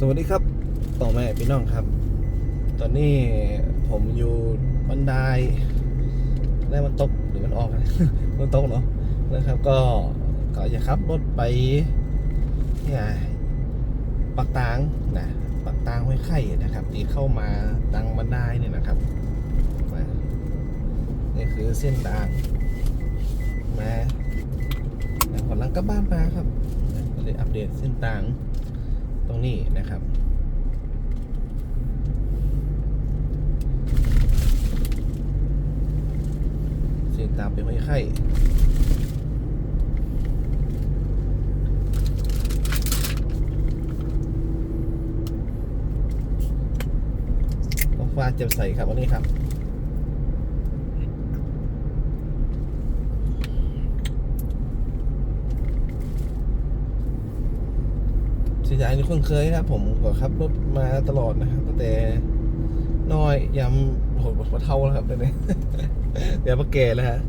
สวัสดีครับต่อแม่พี่น้องครับ ตอนนี้ผมอยู่บันไดได้มันตกหรือมันออกมันตกเนาะนะครับ ก็ก็จะขับรถไปเนี่ยปักตางนะปักตางห้วยไข่นะครับที่เข้ามาตังบันไดเนี่ยนะครับมานี่คือเส้นทางมาแล้วผลังกลับบ้านมาครับก็เลยอัปเดตเส้นทาง ตรงนี้นะครับสียงตามไปห้อยไข่ท้องฟ้าแจ่มใส่ครับวันนี้ครับ ส ยามนี่คุ้นเคยครับ ผมก็ขับรถมาตลอดนะครับตั้งแต่น้อยยำหดปะเท่าแล้วครับตอนนี้เดี๋ยวมาแก่แล้วฮะ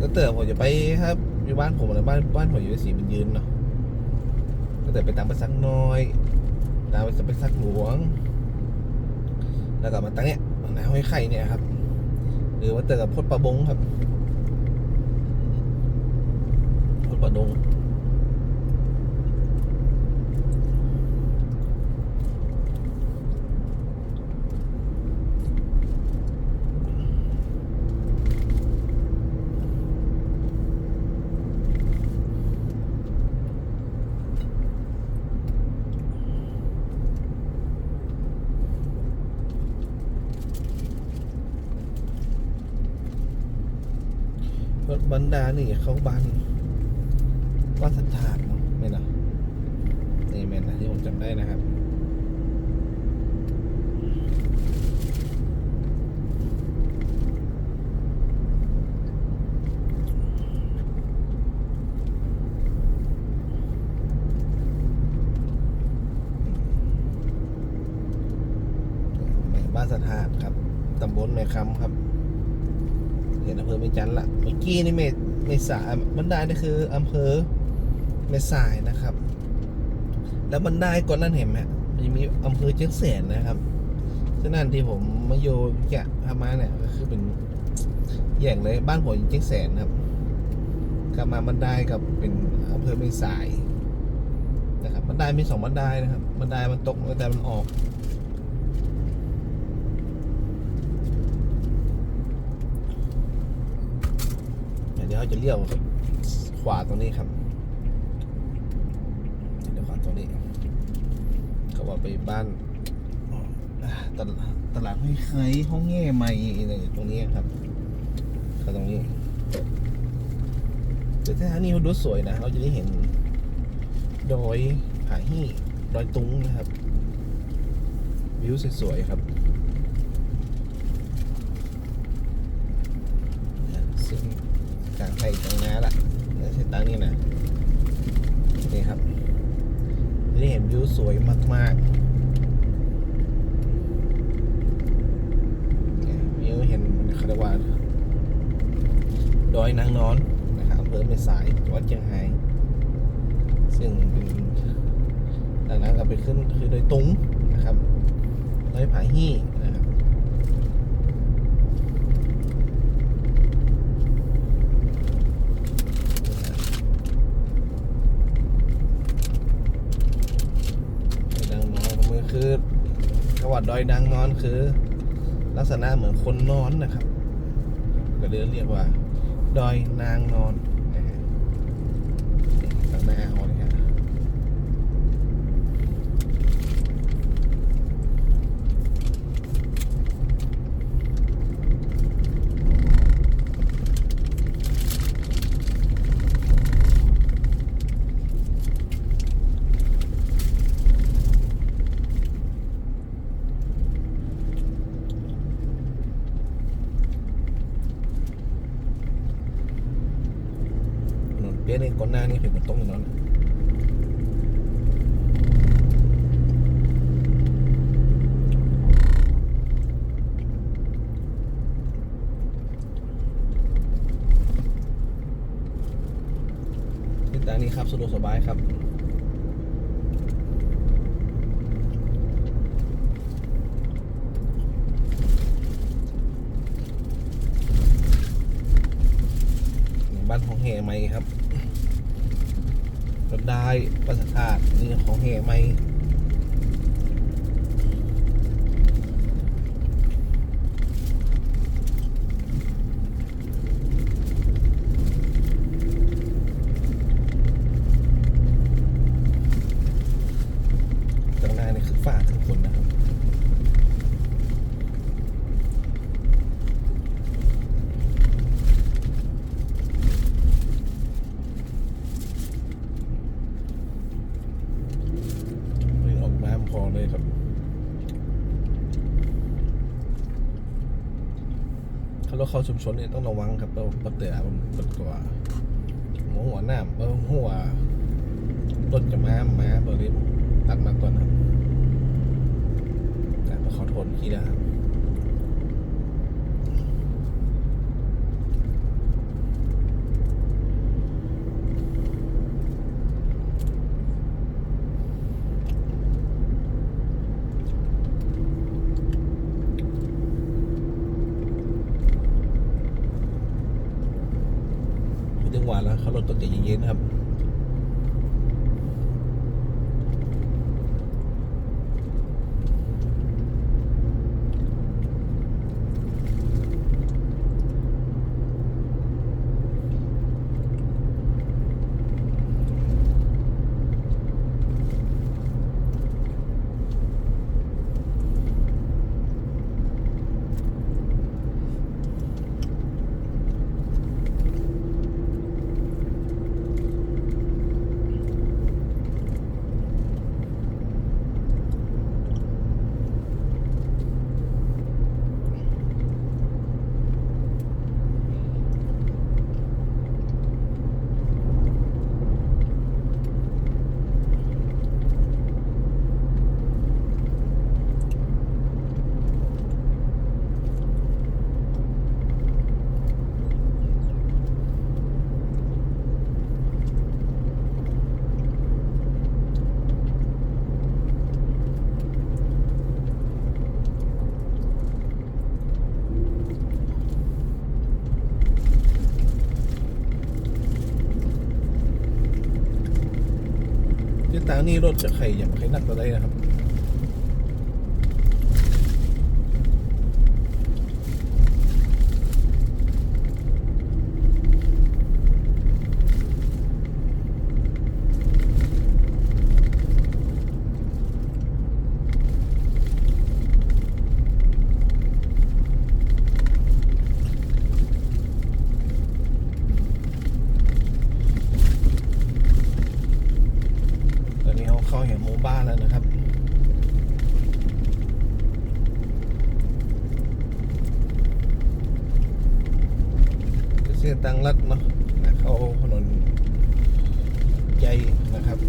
ก็เติมผมจะไปครับอยู่บ้านผมนะบ้านบ้านผมอยู่ในสีมันยืนเนาะก็เติมไปตามไปสักน้อย ตามไปสักไปสักหลวง แล้วก็มาตั้งเนี้ยน้ำห้อยไข่เนี่ยครับ รือว่าเจอกับพดปลาบงครับพดปลาดงร ถบันดานี่เขาบันวัดสันธาตุเนาะไม่นะนี่แม่นนะที่ผมจำได้นะครับบ้านสถานครับตำบลแม่คำครับ เห็นอำเภอเมจันละเมื่อกี้นี่เมเมษาบันไดนี่คืออำเภอเมสายนะครับ แล้วบันไดก่อนนั้นเห็นไหมมันจะมีอำเภอเชียงแสนนะครับฉะนั้นที่ผมมาโยแกะพามาเนี่ยก็คือเป็นแย่งเลยบ้านผมอยู่เชียงแสนครับกลับมาบันไดกับเป็นอำเภอเมสายนะครับบันไดมีสองบันไดนะครับบันไดมันตกบันไดมันออก เดี๋ยวเขาจะเลี้ยวขวาตรงนี้ครับเดี๋ยวขวาตรงนี้เขาว่าไปบ้านตลาดตลาดห้วยไคห้องแง่ใหม่อะไรตรงนี้ครับก็ตรงนี้เดี๋ยวถ้านี้เขาดูสวยนะเราจะได้เห็นดอยผาฮี่ดอยตุงนะครับ วิวสวยๆครับ ซึ่งกลาง ไทยตรงน้าละแล้วเส้นตั้งนี่นะนี่ครับจะได้เห็นวิวสวยมากๆเนี่ยวิวเห็นคาราว่าดอยนางนอนนะครับอำเภอแม่สายจังหวัดเชียงรายซึ่งเป็นดังนั้นก็ไปขึ้นคือโดอยตุงนะครับดอยผาฮี่นะครับ ดอยนางนอนมันคือจังห วัดดอยนางนอนคือ ลักษณะเหมือนคนนอนนะครับ ก็เลยเรียกว่า ดอยนางนอน เดี๋ยวใก้อนหน้านี่เห็นมันตรงอยู่นั้นแต่นี่ครับสะดวกสบายครับบ้านของเฮไหมครับ รถได้ประสาทนี่ของแห่ไหมข้างหน้านี่คือฝ้าข้างบนนะครับ วิ่งออกน้ำพอเลยครับ ถ้ารถเข้าชุมชนเนี่ยต้องระวังครับเราปเตะมันปดกว่าหัวหัวหน้าเออหัวรถจะมามาเบอร์นี้ตัดมาก่อนครับแต่ขอโทษทีนะครับ ไม่ถึงหวานแล้วเขาลด ตัวใจเย็นๆนะครับ นี่รถจะใครอย่างใครนักตัวได้นะครับ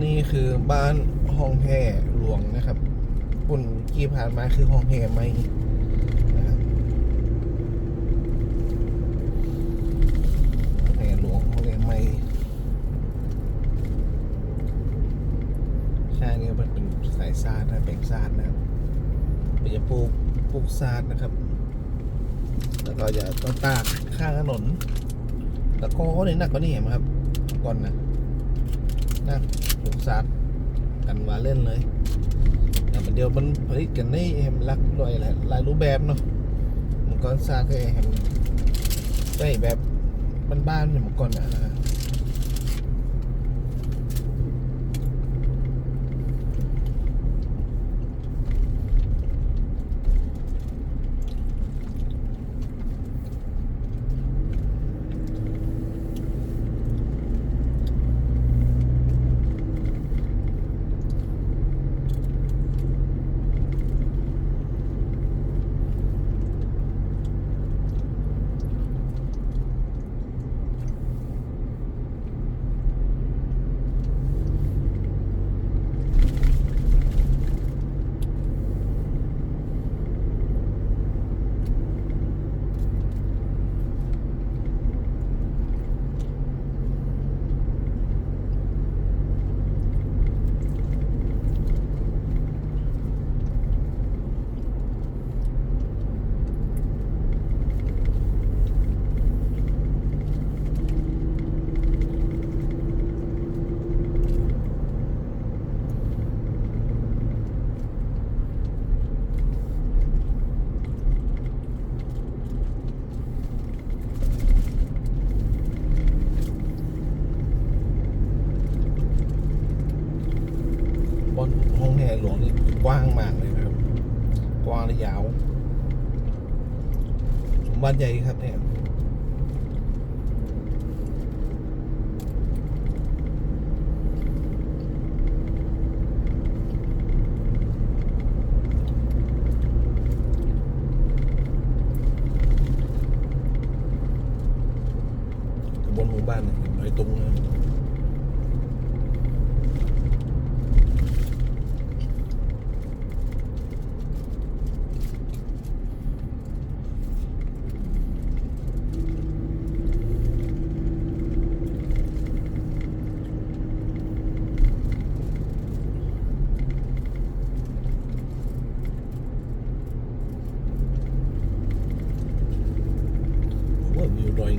นนี้คือบ้านห้องแห่หลวงนะครับปุ่นกี่ผ่านมาคือห้องแห่ไม่นะครับห้องแห่หลวงห้องแห่ไม่ใช่เนี่มันเป็นสายซาดนะเป็นซาดนะครับเป็นจะปลูกปลูกซาดนะครับ แล้วก็จะต้องตากข้างถนนแล้วก็เนี่ยหนักกว่านี้เห็นไหมครับก่อนนะ นะปลูกสัตว์กันว่าเล่นเลยแต่มันเดียวมันผลิตกันในแฮมลักรวยหลายหลายรูปแบบเนาะมังกรซาดแฮมได้แบบบ้านๆอย่างมังกรอนนะ นี่กว้างมากเลยครับ กว้างและยาวสมบัติใหญ่ครับเนี่ยบนหมู่บ้านเนี่ยดอยตุงนะ โอ้ย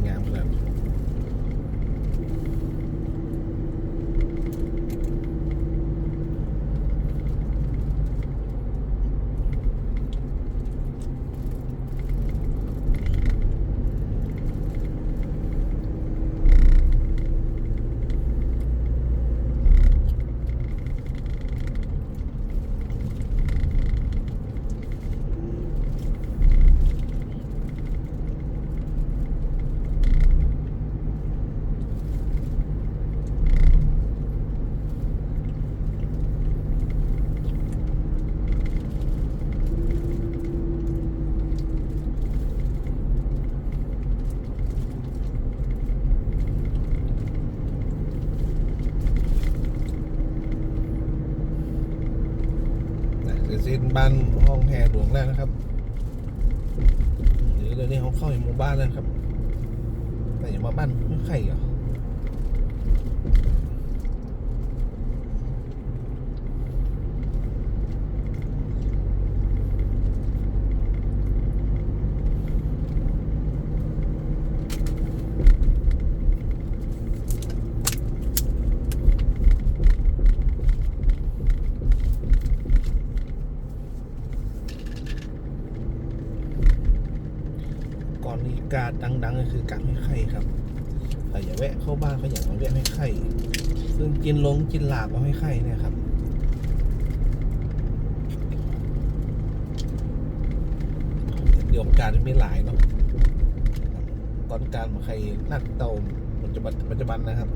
ซีนะเซ็นบ้านห้องแห่หลวงแล้วนะครับหรือเดี๋ยวนี้เขาเข้าในหมู่บ้านแล้วครับ แต่อย่ามาบ้านไม่ใครเหรอ การดังๆก็คือการไม่ไข่ครับแต่อย่าแวะเข้าบ้านเขาอย่างมาแวะไม่ไข่ซึ่งกินลงกินหลาบมาไม่ไข่เนี่ยครับเดี๋ยวการไม่หลายเนาะก่อนการมาใครนักเตาปัจจุบันปัจจุบันนะครับ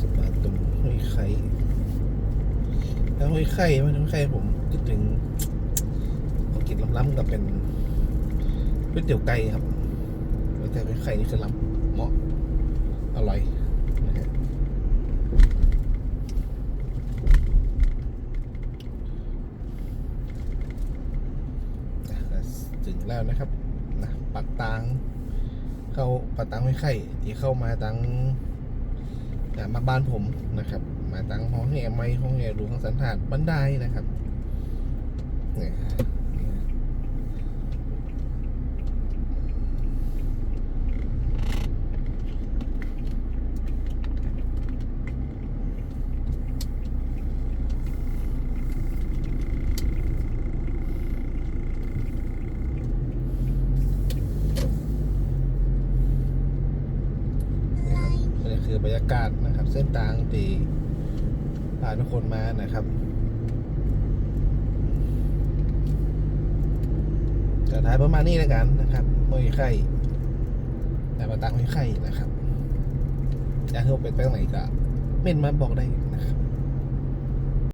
สปาตุมห้อยไข่ แล้วห้อยไข่มันห้อยไข่ผมคิดถึงของกินล้ำๆกับเป็นก๋วยเตี๋ยวไก่ครับก๋วยเตี๋ยวไข่นี่คือล้ำเหมาะอร่อยถึงแล้วนะครับนะปักตางเข้าปักตางห้อยไข่ที่เข้ามาตังอ่มาบ้านผมนะครับ มาตั้งห้องแห่ไม้ห้องแห่หลวงสันฐานบันไดนะครับเนี่ยนี่คือบรรยากาศนะครับ เส้นทางที่ พาทุกคนมานะครับจะท้ายประมาณนี้แล้วกันนะครับไม่ยไข่แต่มาตังไม่ไข่นะครับอยากให้ผมไปไปตรงไหนก็เม่นมาบอกได้นะครับ